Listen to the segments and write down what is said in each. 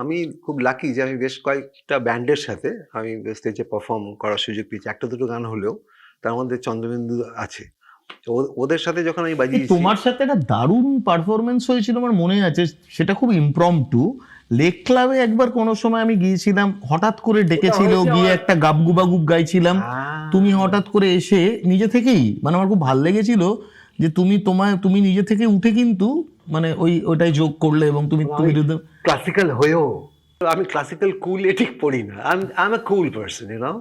আমি খুব লাকি যে আমি বেশ কয়েকটা ব্যান্ডের সাথে আমি স্টেজে পারফর্ম করার সুযোগ পেয়েছি। একটা দুটো গান হলেও তার মধ্যে চন্দ্রবিন্দু আছে। ওদের সাথে যখন আমি বাজিয়েছি তোমার সাথে একটা দারুণ পারফরমেন্স হয়েছিল আমার মনে আছে। সেটা খুব ইমপ্রম্পটু লেক ক্লাবে একবার কোনো সময় আমি গিয়েছিলাম হঠাৎ করে ডেকেছিল গিয়ে একটা গাবগুবাগুব গাইছিলাম। তুমি হঠাৎ করে এসে নিজে থেকেই মানে আমার খুব ভালো লেগেছিল যে তুমি তোমায় তুমি নিজে থেকে উঠে কিন্তু মানে ওই ওটাই যোগ করলে এবং তুমি তুমি ক্লাসিক্যাল হয়েও আমি ক্লাসিক্যাল কুল এটিক পড়ি না। I am a cool person you know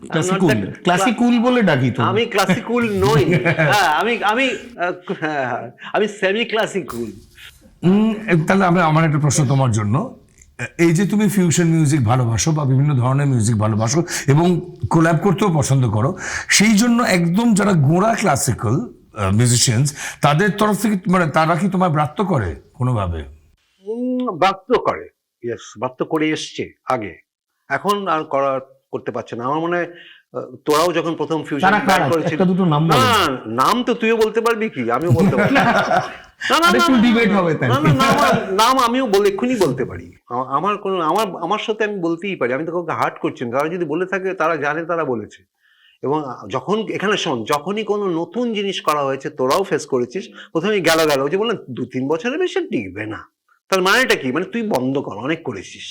classic cool classic cool বলে ডাকি তো। আমি ক্লাসিকুল নই। হ্যাঁ আমি আমি হ্যাঁ, আমি সেমি ক্লাসিকুল তাহলে আমি আমার একটা প্রশ্ন তোমার জন্য। এই যে তুমি ফিউশন মিউজিক ভালোবাসো বা বিভিন্ন ধরনের মিউজিক ভালোবাসো এবং কোল্যাব করতেও পছন্দ করো সেই জন্য একদম যারা গোড়া ক্লাসিক্যাল মিউজিশিয়ানস তাদের তরফ থেকে মানে তারা কি তোমায় ব্রাত্য করে কোনোভাবে? বাধ্য করে ইয়েস বাধ্য করে এসছে আগে। এখন আর করা করতে পারছে না। আমার মনে হয় তোরাও যখন প্রথম ফিউশন তারা কারা? একটা দুটো নাম না নাম তো তুইও বলতে পারবি কি? আমিও বলতে পারবি। না না না আরে না, একটু না, debate হবে তাই। না না নাম আমিও বলে এক্ষুনি বলতে পারি। আমার কোনো আমার আমার সাথে আমি বলতেই পারি। আমি তো কাউকে হার্ট করছি না। তারা যদি বলে থাকে তারা জানে তারা বলেছে। এবং যখন এখানে শোন, যখনই কোনো নতুন জিনিস করা হয়েছে, তোরাও ফেস করেছিস প্রথমে গেল গেল। যে বললাম দু তিন বছরের বেশি টিকবে না। তার মানেটা কি? মানে তুই বন্ধ কর, অনেক করেছিস।